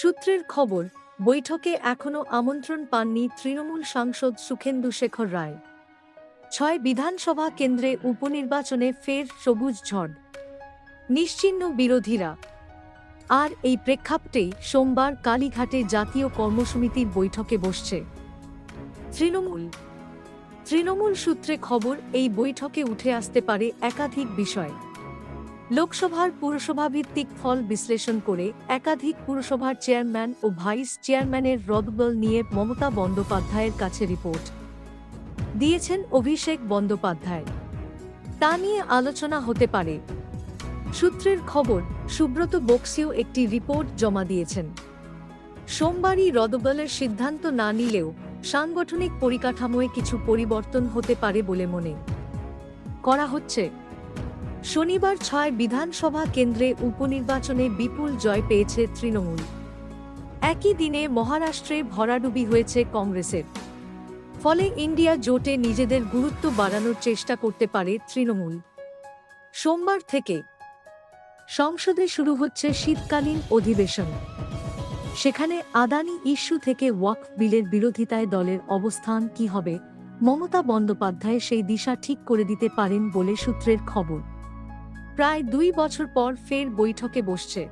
সূত্রের খবর, বৈঠকে এখনও আমন্ত্রণ পাননি তৃণমূল সাংসদ সুখেন্দু শেখর রায়। ছয় বিধানসভা কেন্দ্রে উপনির্বাচনে ফের সবুজ ঝড়। নিশ্চিহ্ন বিরোধীরা। আর এই প্রেক্ষাপটেই সোমবার কালীঘাটে জাতীয় কর্মসমিতির বৈঠকে বসছে। তৃণমূল। তৃণমূল সূত্রে খবর, এই বৈঠকে উঠে আসতে পারে একাধিক বিষয়। লোকসভার পুরসভা ভিত্তিক ফল বিশ্লেষণ করে একাধিক পুরসভার চেয়ারম্যান ও ভাইস চেয়ারম্যানের রদবল নিয়ে মমতা বন্দ্যোপাধ্যায়ের কাছে রিপোর্ট। দিয়েছেন অভিষেক বন্দ্যোপাধ্যায়। তা নিয়ে আলোচনা হতে পারে। সূত্রের খবর, সুব্রত বক্সিও একটি রিপোর্ট জমা দিয়েছেন। সোমবারই রদবলের সিদ্ধান্ত না নিলেও সাংগঠনিক পরিকাঠামোয় কিছু পরিবর্তন হতে পারে বলে মনে করা হচ্ছে। শনিবার ছয় বিধানসভা কেন্দ্রে উপনির্বাচনে বিপুল জয় পেয়েছে তৃণমূল। একই দিনে মহারাষ্ট্রে ভরাডুবি হয়েছে কংগ্রেসের। ফলে ইন্ডিয়া জোটে নিজেদের গুরুত্ব বাড়ানোর চেষ্টা করতে পারে তৃণমূল। সোমবার থেকে সংসদে শুরু হচ্ছে শীতকালীন অধিবেশন। সেখানে আদানি ইস্যু থেকে ওয়াকফ বিলের বিরোধিতায় দলের অবস্থান কি হবে, মমতা বন্দ্যোপাধ্যায় সেই দিশা ঠিক করে দিতে পারেন বলে সূত্রের খবর। প্রায় দুই বছর পর ফের বৈঠকে বসছে।